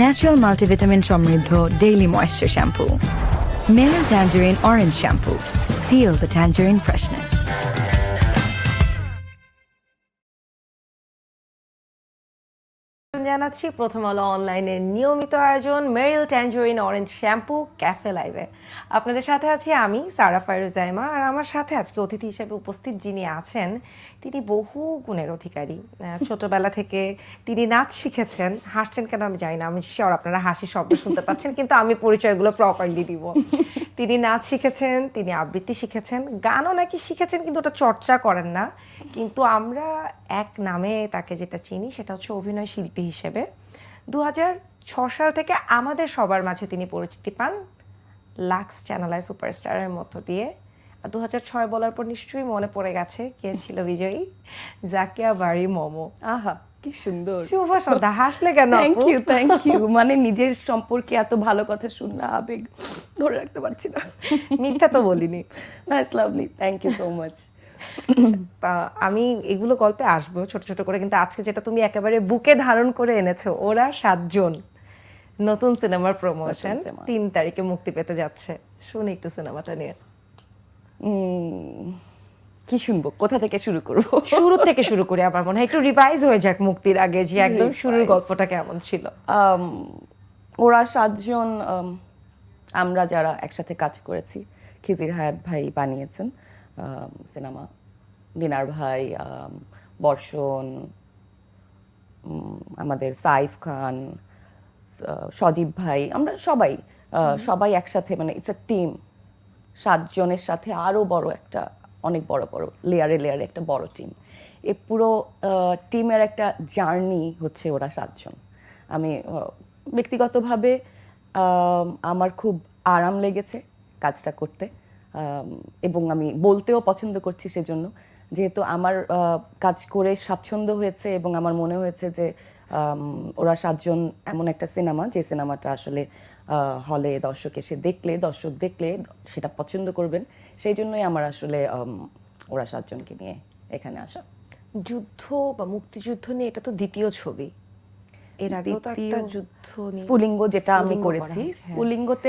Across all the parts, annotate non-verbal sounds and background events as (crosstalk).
Natural multivitamin সমৃদ্ধ daily moisture shampoo Meril tangerine orange shampoo feel the tangerine freshness জানাচ্ছি, প্রথম আলো অনলাইনের নিয়মিত আয়োজন, Meril tangerine orange shampoo, cafe লাইভে। আপনাদের সাথে আছি আমি, সারা ফাইরুজাইমা আর আমার সাথে আজকে অতিথি হিসেবে উপস্থিত যিনি আছেন, তিনি বহু গুণের অধিকারী। ছোটবেলা থেকে তিনি নাচ শিখেছেন। হাসছেন কেন আমি জানি না, আমি শিওর আপনারা হাসি শব্দ শুনতে পাচ্ছেন, কিন্তু আমি পরিচয়গুলো প্রপারলি দিব। তিনি নাচ শিখেছেন, তিনি আবৃত্তি শিখেছেন, গানও নাকি শিখেছেন, কিন্তু ওটা চর্চা করেন না। কিন্তু আমরা এক নামে তাকে যেটা চিনি, সেটা হচ্ছে অভিনয় শিল্পী হিসেবে। দু ছ সাল থেকে আমাদের সবার মাঝে তিনি পরিচিতি পান লাক্স চ্যানেলায় সুপারস্টারের মধ্য দিয়ে। দু হাজার ছয় বলার পর নিশ্চয়ই মনে পড়ে গেছে কে ছিল বিজয়ী? জাকিয়া বাড়ি মোমো। আহা কি সুন্দর। শুভ সন্ধ্যা। হাসলে কেন থ্যাংক ইউ থ্যাংক ইউ মানে নিজের সম্পর্কে এত ভালো কথা শুনলে আবেগ ধরে রাখতে পারছি না। মিথ্যা তো বলিনি। That's lovely thank you so much আমি এগুলো গল্পে আসব ছোট ছোট করে। কিন্তু আজকে যেটা তুমি একেবারে বুকে ধারণ করে এনেছো ওরা সাতজন। নতুন সিনেমার প্রমোশন তিন তারিখে মুক্তি পেতে যাচ্ছে। শুনি একটু সিনেমাটা নিয়ে। কি শুনব? কোথা থেকে শুরু করব? শুরু থেকে শুরু করি আমার মনে হয়। একটু রিভাইজ হয়ে যাক মুক্তির আগে যে একদম শুরুর গল্পটা কেমন ছিল। ওরা সাতজন আম, আমরা যারা একসাথে কাজ করেছি খিজির হায়াত ভাই বানিয়েছেন। সিনেমা। দিনার ভাই বর্ষণ আমাদের সাইফ খান সজীব ভাই আমরা সবাই সবাই একসাথে মানে ইটস আ টিম সাতজনের সাথে আরও বড় একটা অনেক বড় বড় লেয়ারে লেয়ারে একটা বড় টিম এ পুরো টিমের একটা জার্নি হচ্ছে ওরা সাতজন। আমি ব্যক্তিগতভাবে আমার খুব আরাম লেগেছে কাজটা করতে। এবং আমি বলতেও পছন্দ করছি সেজন্য। যেহেতু আমার কাজ করে স্বাচ্ছন্দ্য হয়েছে এবং আমার মনে হয়েছে যে ওরা সাতজন এমন একটা সিনেমা, যে সিনেমাটা আসলে হলে দর্শক এসে দেখলে, দর্শক দেখলে সেটা পছন্দ করবেন। সেই জন্যই আমার আসলে ওরা সাতজনকে নিয়ে এখানে আসা। যুদ্ধ বা মুক্তিযুদ্ধ নিয়ে এটা তো দ্বিতীয় ছবি। এর আগেও তো একটা যুদ্ধ স্ফুলিঙ্গ যেটা আমি করেছি। হ্যাঁ। স্ফুলিঙ্গতে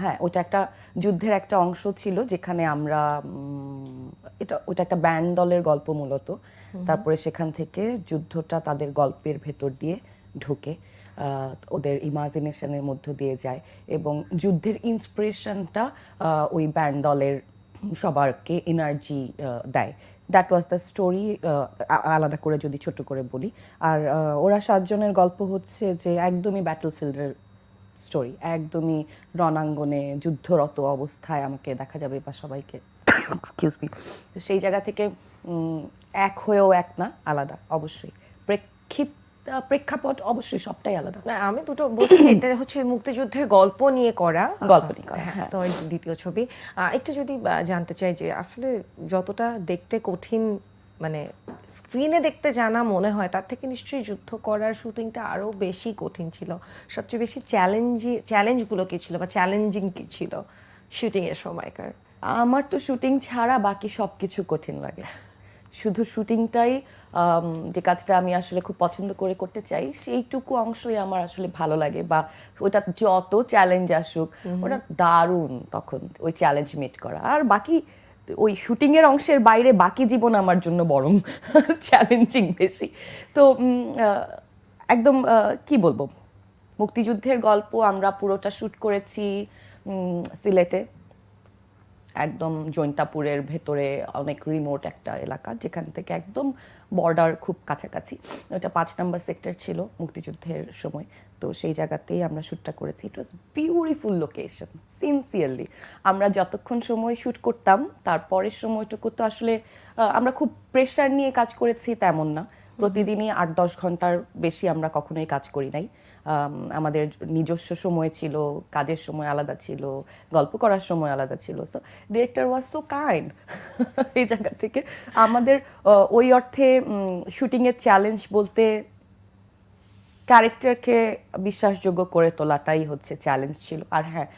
হ্যাঁ ওটা একটা যুদ্ধের একটা অংশ ছিল যেখানে আমরা এটা ওটা একটা ব্যান্ড দলের গল্প মূলত। তারপরে সেখান থেকে যুদ্ধটা তাদের গল্পের ভেতর দিয়ে ঢুকে আহ, ওদের ইমাজিনেশনের মধ্য দিয়ে যায় এবং যুদ্ধের ইন্সপিরেশনটা ওই ব্যান্ড দলের সবারকে এনার্জি দেয়। দ্যাট ওয়াজ দ্য স্টোরি আলাদা করে যদি ছোট করে বলি। আর ওরা সাতজনের গল্প হচ্ছে যে একদমই ব্যাটল ফিল্ডের স্টোরি একদমই রণাঙ্গনে যুদ্ধরত অবস্থায় আমাকে দেখা যাবে বা সবাইকে। এক্সকিউজ মি তো সেই জায়গা থেকে এক হয়েও এক না, আলাদা, অবশ্যই। প্রেক্ষিত প্রেক্ষাপট অবশ্যই সবটাই আলাদা। না আমি দুটো বলছি এটা হচ্ছে মুক্তিযুদ্ধের গল্প নিয়ে করা। গল্প নিয়ে করা, হ্যাঁ হ্যাঁ। তো দ্বিতীয় ছবি। একটু যদি জানতে চাই যে আসলে যতটা দেখতে কঠিন মানে স্ক্রিনে দেখতে জানা মনে হয় তার থেকে নিশ্চয়ই যুদ্ধ করার শুটিংটা আরও বেশি কঠিন ছিল। সবচেয়ে বেশি চ্যালেঞ্জি চ্যালেঞ্জগুলো কী ছিল বা চ্যালেঞ্জিং কী ছিল শুটিং এর সময়কার? আমার তো শুটিং ছাড়া বাকি সব কিছু কঠিন লাগে। শুধু শুটিংটাই যে কাজটা আমি আসলে খুব পছন্দ করে করতে চাই সেইটুকু অংশই আমার আসলে ভালো লাগে বা ওটা যত চ্যালেঞ্জ আসুক ওটা দারুণ তখন ওই চ্যালেঞ্জ মিট করা। আর বাকি ওই শুটিংয়ের অংশের বাইরে বাকি জীবন আমার জন্য বরং (laughs) চ্যালেঞ্জিং বেশি। তো একদম কি বলব? মুক্তিযুদ্ধের গল্প আমরা পুরোটা শ্যুট করেছি সিলেটে। একদম জৈন্তাপুরের ভেতরে অনেক রিমোট একটা এলাকা যেখান থেকে একদম বর্ডার খুব কাছাকাছি। ওটা পাঁচ নাম্বার সেক্টর ছিল মুক্তিযুদ্ধের সময়। তো সেই জায়গাতেই আমরা শ্যুটটা করেছি। It was beautiful location sincerely আমরা যতক্ষণ সময় শ্যুট করতাম তারপরের সময়টুকু তো আসলে আমরা খুব প্রেশার নিয়ে কাজ করেছি তেমন না। প্রতিদিনই আট দশ ঘণ্টার বেশি আমরা কখনোই কাজ করি নাই। আমাদের নিজস্ব সময় ছিল কাজের সময় আলাদা ছিল গল্প করার সময় আলাদা ছিল। So director was so kind এই জায়গা থেকে। আমাদের ওই অর্থে শুটিংয়ের চ্যালেঞ্জ বলতে ক্যারেক্টারকে বিশ্বাসযোগ্য করে তোলাটাই হচ্ছে চ্যালেঞ্জ ছিল। আর হ্যাঁ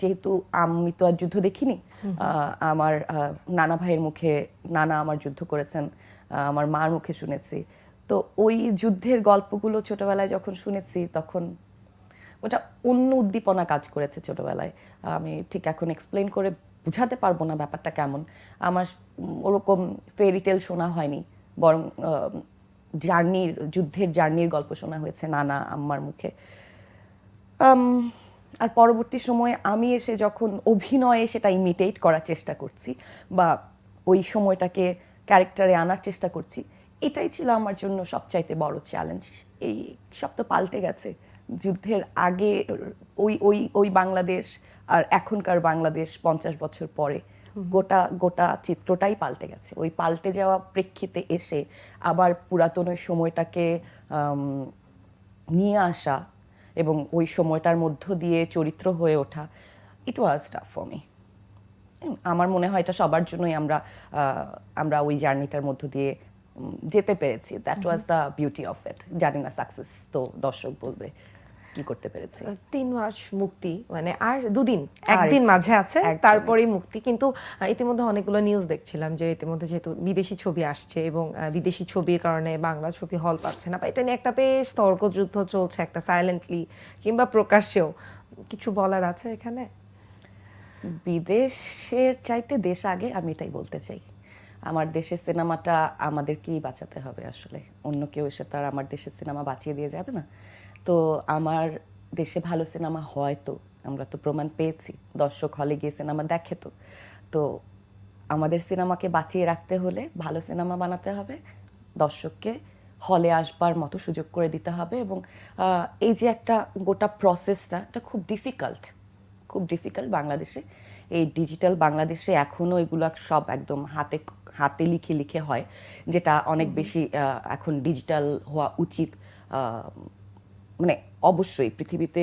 যেহেতু আমি তো আর যুদ্ধ দেখিনি আহ, আমার নানা ভাইয়ের মুখে নানা আমার যুদ্ধ করেছেন আমার মার মুখে শুনেছি। তো ওই যুদ্ধের গল্পগুলো ছোটবেলায় যখন শুনেছি, তখন ওটা অন্য উদ্দীপনা কাজ করেছে ছোটবেলায়। আমি ঠিক এখন এক্সপ্লেন করে বুঝাতে পারব না ব্যাপারটা কেমন। আমার ওরকম ফেরি টেল শোনা হয়নি, বরং জার্নির, যুদ্ধের জার্নির গল্প শোনা হয়েছে নানা আম্মার মুখে। আর পরবর্তী সময়ে আমি এসে যখন অভিনয়ে সেটা ইমিটেট করার চেষ্টা করছি বা ওই সময়টাকে ক্যারেক্টারে আনার চেষ্টা করছি এটাই ছিল আমার জন্য সবচাইতে বড় চ্যালেঞ্জ এই সব তো পাল্টে গেছে। যুদ্ধের আগে ওই ওই ওই বাংলাদেশ আর এখনকার বাংলাদেশ পঞ্চাশ বছর পরে গোটা গোটা চিত্রটাই পাল্টে গেছে। ওই পাল্টে যাওয়া প্রেক্ষিতে এসে আবার পুরাতন ওই সময়টাকে নিয়ে আসা এবং ওই সময়টার মধ্য দিয়ে চরিত্র হয়ে ওঠা it was tough for me আমার মনে হয় এটা সবার জন্যই আমরা আমরা ওই জার্নিটার মধ্য দিয়ে যেতে পেরেছি। That was the beauty of it জানি না সাকসেস তো দর্শক বলবে কি করতে পেরেছি। তিন মাস মুক্তি মানে আর দুদিন একদিন মাঝে আছে। তারপরেই মুক্তি। কিন্তু ইতিমধ্যে অনেকগুলো নিউজ দেখছিলাম যে ইতিমধ্যে যেহেতু বিদেশি ছবি আসছে এবং বিদেশি ছবির কারণে বাংলা ছবি হল পাচ্ছে না বা এটা নিয়ে একটা বেশ তর্কযুদ্ধ চলছে একটা সাইলেন্টলি কিংবা প্রকাশ্যেও। কিছু বলার আছে এখানে? বিদেশের চাইতে দেশ আগে আমি এটাই বলতে চাই। আমার দেশের সিনেমাটা আমাদেরকেই বাঁচাতে হবে আসলে। অন্য কেউ এসে তার আমার দেশের সিনেমা বাঁচিয়ে দিয়ে যাবে না। তো আমার দেশে ভালো সিনেমা হয় তো, আমরা তো প্রমাণ পেয়েছি। দর্শক হলে গিয়ে সিনেমা দেখে তো। তো আমাদের সিনেমাকে বাঁচিয়ে রাখতে হলে ভালো সিনেমা বানাতে হবে। দর্শককে হলে আসবার মতো সুযোগ করে দিতে হবে এবং এই যে একটা গোটা প্রসেসটা এটা খুব ডিফিকাল্ট খুব ডিফিকাল্ট বাংলাদেশে। এই ডিজিটাল বাংলাদেশে এখনও এগুলো সব একদম হাতে হাতে লিখে লিখে হয় যেটা অনেক বেশি এখন ডিজিটাল হওয়া উচিত মানে অবশ্যই পৃথিবীতে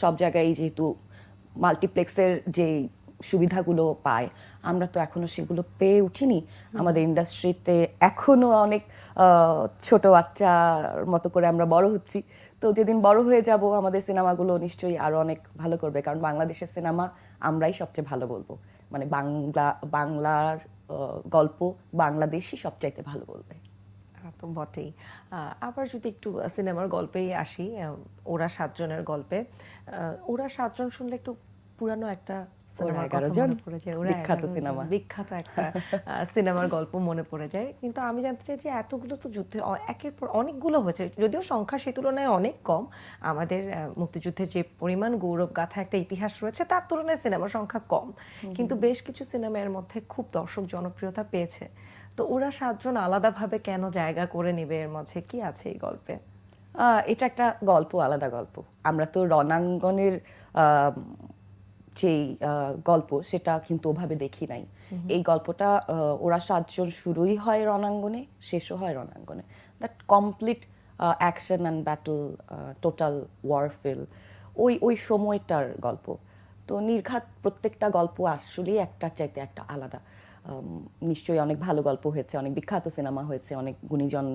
সব জায়গায় যেহেতু মাল্টিপ্লেক্সের যে সুবিধাগুলো পায় আমরা তো এখনও সেগুলো পেয়ে উঠিনি। আমাদের ইন্ডাস্ট্রিতে এখনও অনেক ছোট বাচ্চার মতো করে আমরা বড় হচ্ছি। তো যেদিন বড় হয়ে যাব আমাদের সিনেমাগুলো নিশ্চয়ই আরও অনেক ভালো করবে কারণ বাংলাদেশের সিনেমা আমরাই সবচেয়ে ভালো বলব। মানে বাংলা বাংলার গল্প বাংলাদেশই সবচাইতে ভালো বলবে। তো বটেই। আবার যদি একটু সিনেমার গল্পেই আসি ওরা সাতজনের গল্পে ওরা সাতজন শুনলে একটু পুরানো একটা সিনেমার কথা মনে পড়ে যায় ওরা বিখ্যাত সিনেমা। বিখ্যাত একটা সিনেমার গল্প মনে পড়ে যায়। কিন্তু আমি জানতে চাই যে এতগুলো তো যুদ্ধে একের পর অনেকগুলো হয়েছে। যদিও সংখ্যা সে তুলনায় অনেক কম আমাদের মুক্তিযুদ্ধের যে পরিমাণ গৌরব গাথা একটা ইতিহাস রয়েছে তার তুলনায় সিনেমার সংখ্যা কম। কিন্তু বেশ কিছু সিনেমা এর মধ্যে খুব দর্শক জনপ্রিয়তা পেয়েছে। তো ওরা সাতজন আলাদাভাবে কেন জায়গা করে নেবে? এর মাঝে কি আছে এই গল্পে? আহ, এটা একটা গল্প আলাদা গল্প। আমরা তো রণাঙ্গনের যেই গল্প সেটা কিন্তু ওভাবে দেখি নাই। এই গল্পটা ওরা সাতজন শুরুই হয় রণাঙ্গনে শেষও হয় রণাঙ্গনে। That complete action and battle total war feel ওই ওই সময়টার গল্প। তো নির্ঘাত প্রত্যেকটা গল্প আসলেই একটার চাইতে একটা আলাদা। নিশ্চয়ই অনেক ভালো গল্প হয়েছে অনেক বিখ্যাত সিনেমা হয়েছে অনেক গুণীজন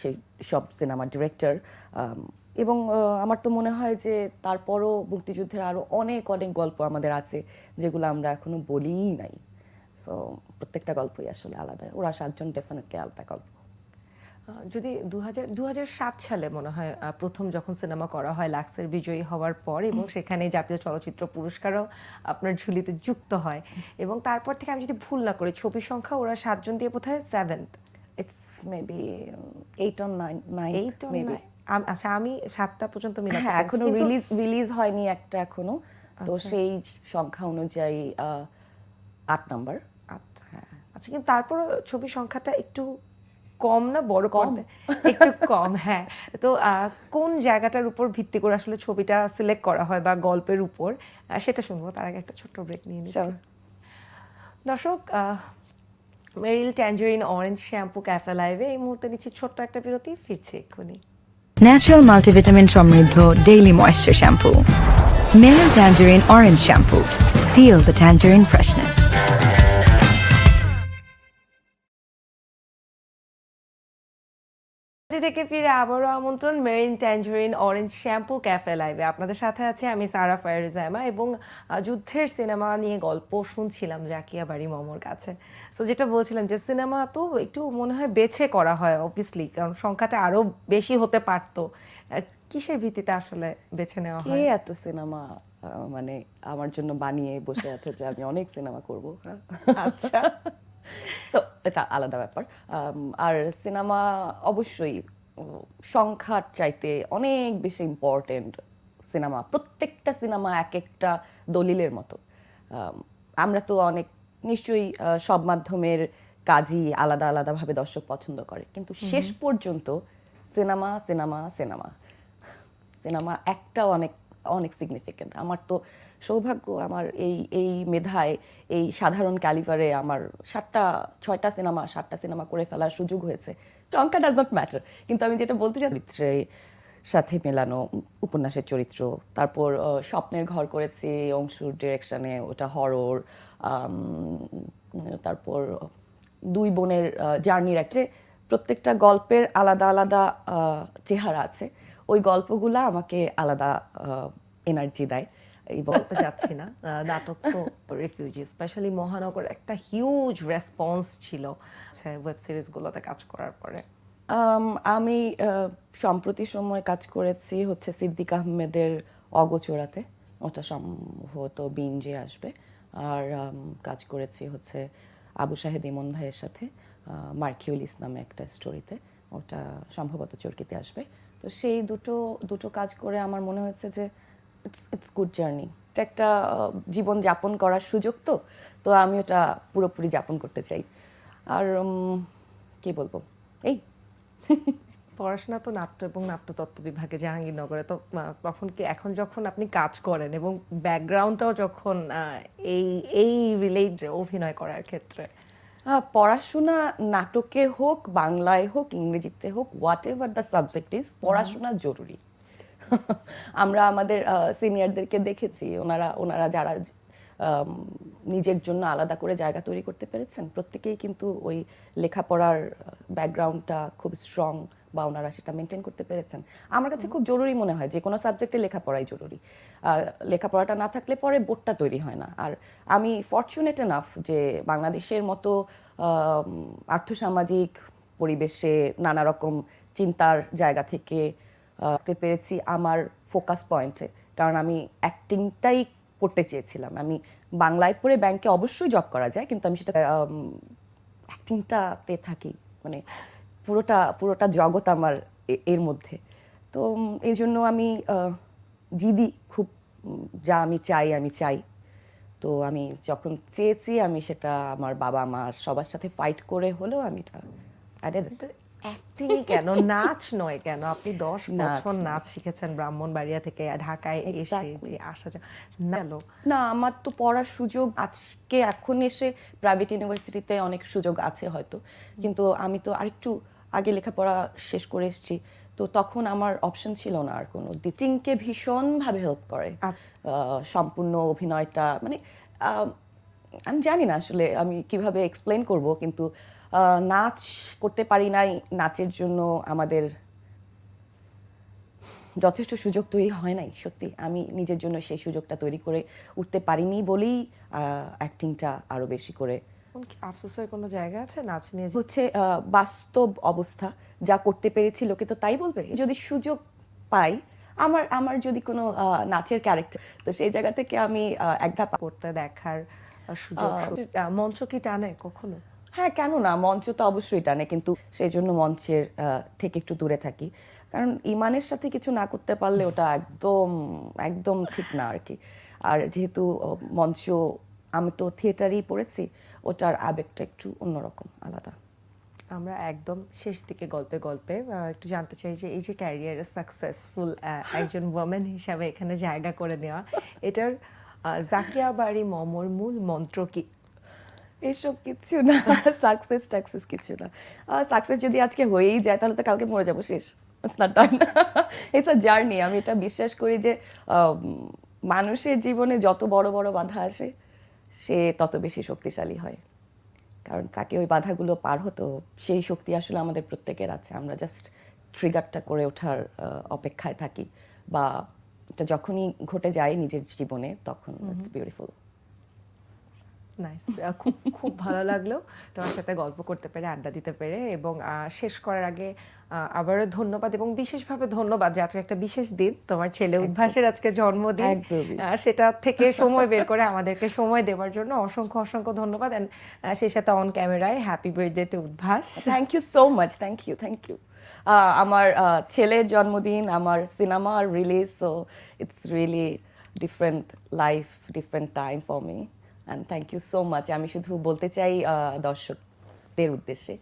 সেই সব সিনেমার ডিরেক্টর এবং আমার তো মনে হয় যে তারপরও মুক্তিযুদ্ধের আরও অনেক অনেক গল্প আমাদের আছে যেগুলো আমরা এখনও বলিই নাই। সো প্রত্যেকটা গল্পই আসলে আলাদা। ওরা সাতজন ডেফিনেটলি আলাদা গল্প। যদি দু হাজার সালে মনে হয় প্রথম যখন সিনেমা করা হয় লাক্সের বিজয়ী হওয়ার পর এবং সেখানে জাতীয় চলচ্চিত্র পুরস্কারও আপনার ঝুলিতে যুক্ত হয় এবং তারপর থেকে আমি যদি ভুল না করি ছবির সংখ্যা ওরা সাতজন দিয়ে বোধহয় seventh it's maybe eight on nine nine eight আচ্ছা আমি সাতটা পর্যন্ত মিলাতে হ্যাঁ এখনও রিলিজ রিলিজ হয়নি একটা এখনও। তো আচ্ছা। সেই সংখ্যা অনুযায়ী আট নাম্বার আচ্ছা আচ্ছা কিন্তু তারপর ছবির সংখ্যাটা একটু কম না বড় কম? একটু কম হ্যাঁ। তো কোন জায়গাটার উপর ভিত্তি করে আসলে ছবিটা সিলেক্ট করা হয় বা গল্পের উপর? সেটা শুনব তার আগে একটা ছোট্ট ব্রেক নিয়ে নিচ্ছি। দর্শক আহ, Meril tangerine orange shampoo cafe লাইভে এই মুহূর্তে নিচ্ছি ছোট্ট একটা বিরতি ফিরছে এক্ষুনি। ন্যাচারাল মাল্টিভিটামিন সমৃদ্ধ daily moisture shampoo Meril tangerine orange shampoo feel the tangerine freshness থেকে ফিরে আবারও আমন্ত্রণ Meril tangerine orange shampoo cafe লাইভে। আপনাদের সাথে আছে আমি সারা ফায়ারজাইমা এবং যুদ্ধের সিনেমা নিয়ে গল্প শুনছিলাম জাকিয়া বাড়ি মমর কাছে। সো যেটা বলছিলাম যে সিনেমা তো একটু মনে হয় বেছে করা হয় অবভিয়াসলি কারণ সংখ্যাটা আরও বেশি হতে পারতো। কিসের ভিত্তিতে আসলে বেছে নেওয়া হয়? এত সিনেমা মানে আমার জন্য বানিয়ে বসে আছে যে আমি অনেক সিনেমা করব। আচ্ছা। তো এটা আলাদা ব্যাপার। আর সিনেমা অবশ্যই সংখ্যার চাইতে অনেক বেশি ইম্পর্টেন্ট সিনেমা। প্রত্যেকটা সিনেমা এক একটা দলিলের মতো। আম, আমরা তো অনেক নিশ্চয়ই সব মাধ্যমের কাজই আলাদা আলাদাভাবে দর্শক পছন্দ করে। কিন্তু শেষ পর্যন্ত সিনেমা সিনেমা সিনেমা। সিনেমা একটা অনেক অনেক সিগনিফিক্যান্ট আমার তো সৌভাগ্য আমার এই এই মেধায়, এই সাধারণ ক্যালিভারে আমার সাতটা, ছয়টা সিনেমা, সাতটা সিনেমা করে ফেলার সুযোগ হয়েছে। সংখ্যা ডাজ নট ম্যাটার কিন্তু আমি যেটা বলতে চাই চরিত্রে সাথে মেলানো উপন্যাসের চরিত্র, তারপর স্বপ্নের ঘর করেছি, অংশুর ডিরেকশনে ওটা হরর তারপর, দুই বোনের জার্নির একটা প্রত্যেকটা গল্পের আলাদা আলাদা চেহারা আছে। ওই গল্পগুলা আমাকে আলাদা এনার্জি দেয়। এবং বলতে যাচ্ছি না নাটক তো রিফিউজি স্পেশালি মহানগর একটা হিউজ রেসপন্স ছিল ওয়েব সিরিজগুলোতে কাজ করার পরে। আমি সম্প্রতি সময় কাজ করেছি হচ্ছে সিদ্দিক আহমেদের অগোচরাতে ওটা সম্ভবত বিঞ্জে আসবে। আর কাজ করেছি হচ্ছে আবু শাহেদ ইমন ভাইয়ের সাথে আহ, মার্কিউলিস নামে একটা স্টোরিতে ওটা সম্ভবত চরকিতে আসবে। তো সেই দুটো দুটো কাজ করে আমার মনে হয়েছে যে ইটস ইটস গুড জার্নি এটা একটা জীবন যাপন করার সুযোগ তো তো আমি ওটা পুরোপুরি যাপন করতে চাই। আর কি বলব? এই। (laughs) পড়াশোনা তো নাট্য এবং নাট্যতত্ত্ব বিভাগে জাহাঙ্গীরনগরে তো তখন কি এখন যখন আপনি কাজ করেন এবং ব্যাকগ্রাউন্ডটাও যখন এই এই রিলেট অভিনয় করার ক্ষেত্রে? পড়াশোনা নাটকে হোক বাংলায় হোক ইংরেজিতে হোক whatever the subject is পড়াশোনা জরুরি। (laughs) আমরা আমাদের সিনিয়রদেরকে দেখেছি। ওনারা ওনারা যারা নিজের জন্য আলাদা করে জায়গা তৈরি করতে পেরেছেন, প্রত্যেকেই কিন্তু ওই লেখাপড়ার ব্যাকগ্রাউন্ডটা খুব স্ট্রং বা ওনারা সেটা মেনটেন করতে পেরেছেন। আমার কাছে খুব জরুরি মনে হয়, যে কোনো সাবজেক্টে লেখাপড়াই জরুরি। লেখাপড়াটা না থাকলে পরে বোর্ডটা তৈরি হয় না। আর আমি ফর্চুনেট এনাফ যে বাংলাদেশের মতো আর্থসামাজিক পরিবেশে নানা রকম চিন্তার জায়গা থেকে পেরেছি আমার ফোকাস পয়েন্টে কারণ আমি অ্যাক্টিংটাই করতে চেয়েছিলাম। আমি বাংলায় পড়ে ব্যাংকে অবশ্যই জব করা যায়, কিন্তু আমি সেটা অ্যাক্টিংটাতে থাকি। মানে পুরোটা পুরোটা জগৎ আমার এর মধ্যে। তো এই জন্য আমি জিদি খুব যা আমি চাই আমি চাই। তো আমি যখন চেয়েছি, আমি সেটা আমার বাবা মা সবার সাথে ফাইট করে হলেও আমি এটা. অ্যাক্টিংই কেন? নাচ নয় কেন? আপনি দশ বছর নাচ শিখেছেন ব্রাহ্মণবাড়িয়া থেকে ঢাকায় এসে যে আসা না না আমার তো পড়ার সুযোগ আজকে এখন এসে প্রাইভেট ইউনিভার্সিটিতে অনেক সুযোগ আছে হয়তো। কিন্তু আমি তো আরেকটু আগে লেখাপড়া শেষ করে এসেছি। তো তখন আমার অপশন ছিল না আর কোনো। টিচিংকে ভীষণভাবে হেল্প করে সম্পূর্ণ অভিনয়টা। মানে আমি জানি না আসলে আমি কীভাবে এক্সপ্লেন করব কিন্তু নাচ করতে পারি নাই নাচের জন্য আমাদের যথেষ্ট সুযোগ তৈরি হয় নাই সত্যি। আমি নিজের জন্য সেই সুযোগটা তৈরি করে উঠতে পারিনি বলেই অ্যাক্টিংটা আরও বেশি করে আফসোসের কোনো জায়গা আছে? নাচ নিয়ে হচ্ছে বাস্তব অবস্থা। যা করতে পেরেছি লোকে তো তাই বলবে। যদি সুযোগ পাই আমার আমার যদি কোনো নাচের ক্যারেক্টার তো সেই জায়গা থেকে আমি এক ধাপ করতে দেখার সুযোগ মঞ্চ কি টানে কখনো? হ্যাঁ কেন না মঞ্চ তো অবশ্যই টানে কিন্তু সেই জন্য মঞ্চের থেকে একটু দূরে থাকি। কারণ ইমানের সাথে কিছু না করতে পারলে ওটা একদম একদম ঠিক না আর কি আর যেহেতু মঞ্চ আমি তো থিয়েটারেই পড়েছি ওটার আবেগটা একটু অন্যরকম আলাদা। আমরা একদম শেষ দিকে গল্পে গল্পে একটু জানতে চাই যে এই যে ক্যারিয়ারে সাকসেসফুল একজন ওমেন হিসাবে এখানে জায়গা করে নেওয়া এটার আহ, জাকিয়া বাড়ি মমর মূল মন্ত্র কি? এসব কিছু না সাকসেস টাকসেস কিছু না। সাকসেস যদি আজকে হয়েই যায় তাহলে তো কালকে মরে যাব শেষ। It's not done it's a journey আমি এটা বিশ্বাস করি যে মানুষের জীবনে যত বড় বড় বাধা আসে সে তত বেশি শক্তিশালী হয়। কারণ তাকে ওই বাধাগুলো পার হতো। সেই শক্তি আসলে আমাদের প্রত্যেকের আছে। আমরা জাস্ট ট্রিগারটা করে ওঠার অপেক্ষায় থাকি। বা এটা যখনই ঘটে যায় নিজের জীবনে তখন ইটস বিউটিফুল নাইস খুব খুব ভালো লাগল। তোমার সাথে গল্প করতে পেরে আড্ডা দিতে পেরে এবং শেষ করার আগে আবারও ধন্যবাদ এবং বিশেষভাবে ধন্যবাদ যে আজকে একটা বিশেষ দিন তোমার ছেলে উদ্ভাসের আজকে জন্মদিন। সেটা থেকে সময় বের করে আমাদেরকে সময় দেওয়ার জন্য অসংখ্য অসংখ্য ধন্যবাদ অ্যান্ড সেই সাথে অন ক্যামেরায় happy birthday to Udbhas thank you so much thank you thank you আমার ছেলের জন্মদিন আমার cinema release so it's really different life different time for me and thank you so much আমি শুধু বলতে চাই দর্শকদের উদ্দেশ্যে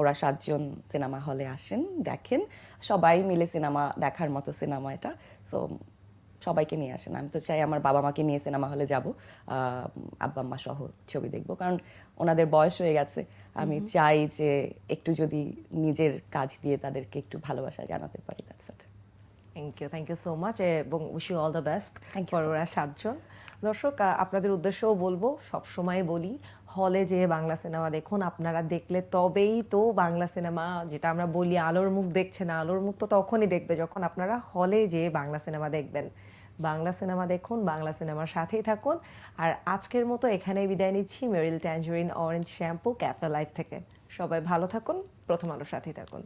ওরা সাতজন সিনেমা হলে আসেন দেখেন। সবাই মিলে সিনেমা দেখার মতো সিনেমা এটা। সো সবাইকে নিয়ে আসেন। আমি তো চাই আমার বাবা মাকে নিয়ে সিনেমা হলে যাব আব্বা আম্মা সহ ছবি দেখব। কারণ ওনাদের বয়স হয়ে গেছে। আমি চাই যে একটু যদি নিজের কাজ দিয়ে তাদেরকে একটু ভালোবাসা জানাতে পারি that's it thank you thank you so much এবং wish you all the best for ওরা সাতজন। দর্শক আপনাদের উদ্দেশ্যেও বলব সবসময় বলি, হলে যে বাংলা সিনেমা দেখুন, আপনারা দেখলে তবেই তো বাংলা সিনেমা, যেটা আমরা বলি আলোর মুখ দেখছে না, আলোর মুখ তো তখনই দেখবে যখন আপনারা হলে যে বাংলা সিনেমা দেখবেন। বাংলা সিনেমা দেখুন, বাংলা সিনেমার সাথেই থাকুন। আর আজকের মতো এখানেই বিদায় নিচ্ছি, Meril tangerine, orange shampoo, cafe life থেকে। সবাই ভালো থাকুন, প্রথম আলোর সাথেই থাকুন।